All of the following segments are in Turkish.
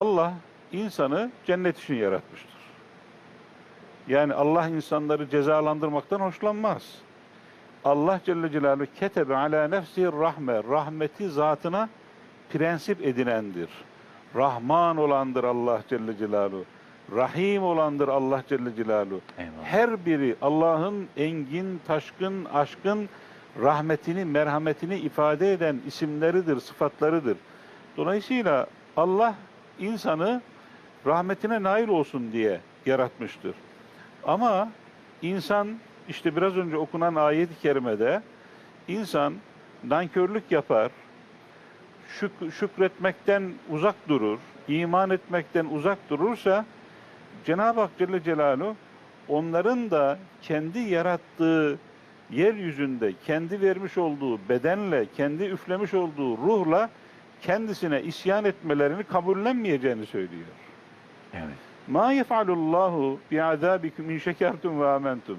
Allah insanı cennet için yaratmıştır. Yani Allah insanları cezalandırmaktan hoşlanmaz. Allah Celle Celaluhu ketebe ala nefsi rahme. Rahmeti zatına prensip edinendir. Rahman olandır Allah Celle Celaluhu. Rahim olandır Allah Celle Celaluhu. Eyvallah. Her biri Allah'ın engin, taşkın, aşkın rahmetini, merhametini ifade eden isimleridir, sıfatlarıdır. Dolayısıyla Allah insanı rahmetine nail olsun diye yaratmıştır. Ama insan işte biraz önce okunan ayet-i kerimede insan nankörlük yapar, şük- şükretmekten uzak durur, iman etmekten uzak durursa Cenab-ı Hak Celle Celaluhu onların da kendi yarattığı yeryüzünde kendi vermiş olduğu bedenle, kendi üflemiş olduğu ruhla kendisine isyan etmelerini kabullenmeyeceğini söylüyor. Evet. Ma yef'alullahu bi'azabikum in şekertum ve amentum.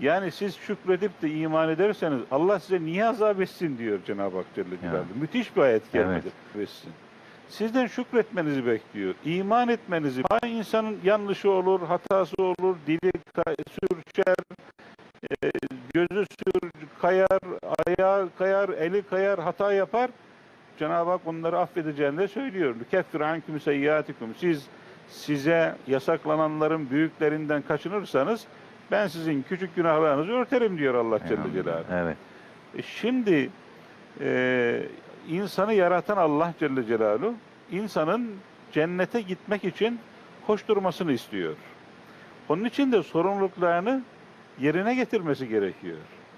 Yani siz şükredip de iman ederseniz Allah size niye azap etsin diyor Cenab-ı Hak Celle Celaluhu. Müthiş bir ayet kerimedir. Etsin. Sizden şükretmenizi bekliyor. İman etmenizi. Ha, insanın yanlışı olur, hatası olur, dili sürçer, e, gözü sür, kayar, ayağı kayar, eli kayar, hata yapar. Cenab-ı Hak onları affedeceğini de söylüyor. Lükeffir anküm seyyatikum. Siz size yasaklananların büyüklerinden kaçınırsanız ben sizin küçük günahlarınızı örterim diyor Allah Celle. Celaluhu. Evet. E Şimdi e, insanı yaratan Allah Celle Celaluhu insanın cennete gitmek için koşturmasını istiyor. Onun için de sorumluluklarını yerine getirmesi gerekiyor.